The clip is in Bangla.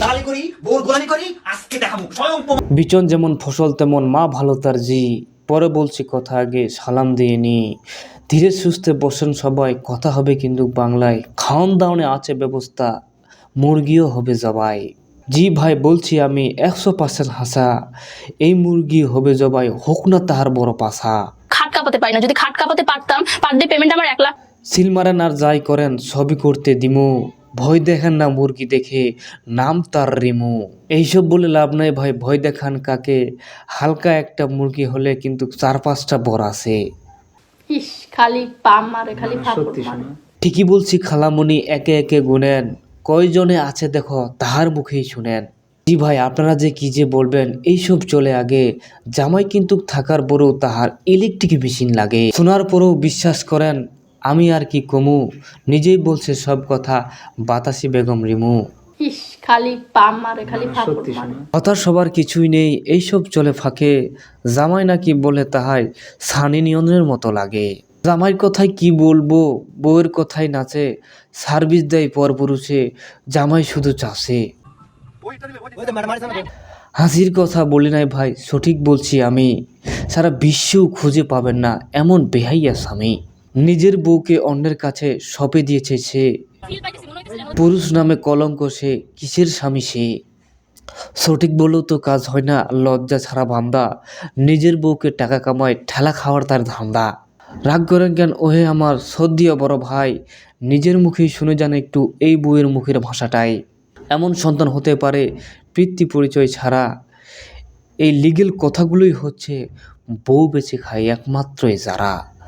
দালালি করি বোর গোলামি করি আজকে দেখাবো। স্বয়ং বিচন যেমন ফসল তেমন মা ভালো তার জি। পরে বলছি কথা আগে সালাম দিয়ে নি। ধীরে সুস্থে বসেন সবাই কথা হবে কিন্তু বাংলায়। খাওয়ান দাওনে আছে ব্যবস্থা মুরগিও হবে জবাই। জি ভাই বলছি আমি একশো পার্সেন্ট হাসা। এই মুরগি হবে জবাই হোক না তাহার বড় পাশা খাট কাঁপাতে পারি না যদি খাট কাঁপাতে পারতাম পার ডে পেমেন্ট আমার এক লাখ। সিল মারেন আর যাই করেন সবই করতে দিমু। ভয় দেখেন না মুরগি দেখে নাম তার রিমু। এইসব বলে লাভ নাই ভাই ভয় দেখান কাকে। হালকা একটা মুরগি হলে কিন্তু চার পাঁচটা বর আছে। ইস খালি পাম মারে খালি ফাপড় ঠিকই বলছি খালামণি একে একে গুনেন। কয়জনে আছে দেখো তাহার মুখেই শুনেন। জি ভাই আপনারা যে কি যে বলবেন এইসব চলে আগে। জামাই কিন্তু থাকার পরেও তাহার ইলেকট্রিক মেশিন লাগে। শোনার পরেও বিশ্বাস করেন আমি আর কি কমু? নিজেই বলছে সব কথা। বাতাসি বেগম রিমু। খালি পাম মারে খালি ফাপড় কথা সবার কিছুই নেই এইসব চলে ফাঁকে। জামাই নাকি বলে তাহাই সানি নিয়ন্ত্রণের মতো লাগে। জামাইয়ের কথায় কি বলব? বউয়ের কথায় নাচে। সার্ভিস দেয় পরপুরুষে জামাই শুধু চাষে। হাসির কথা বলি নাই ভাই সঠিক বলছি আমি। সারা বিশ্বেও খুঁজে পাবেন না এমন বেহাইয়া স্বামী। নিজের বউকে অন্যের কাছে সঁপে দিয়েছে সে। পুরুষ নামে কলঙ্ক সে, কিসের স্বামী সে? সঠিক বলেও তো কাজ হয় না, লজ্জা ছাড়া বান্দা। নিজের বউকে টাকা কামায়, ঠেলা খাওয়ার তার ধান্দা। রাগ করেন কেন, ওহে আমার সদ্যিয়া বড় ভাই। নিজের মুখেই শুনে যান একটু এই বউয়ের মুখের ভাষাটাই। এমন সন্তান হতে পারে, পিতৃ পরিচয় ছাড়া। এই লিগেল কথাগুলোই হচ্ছে বউ বেঁচে খায় একমাত্রই যারা।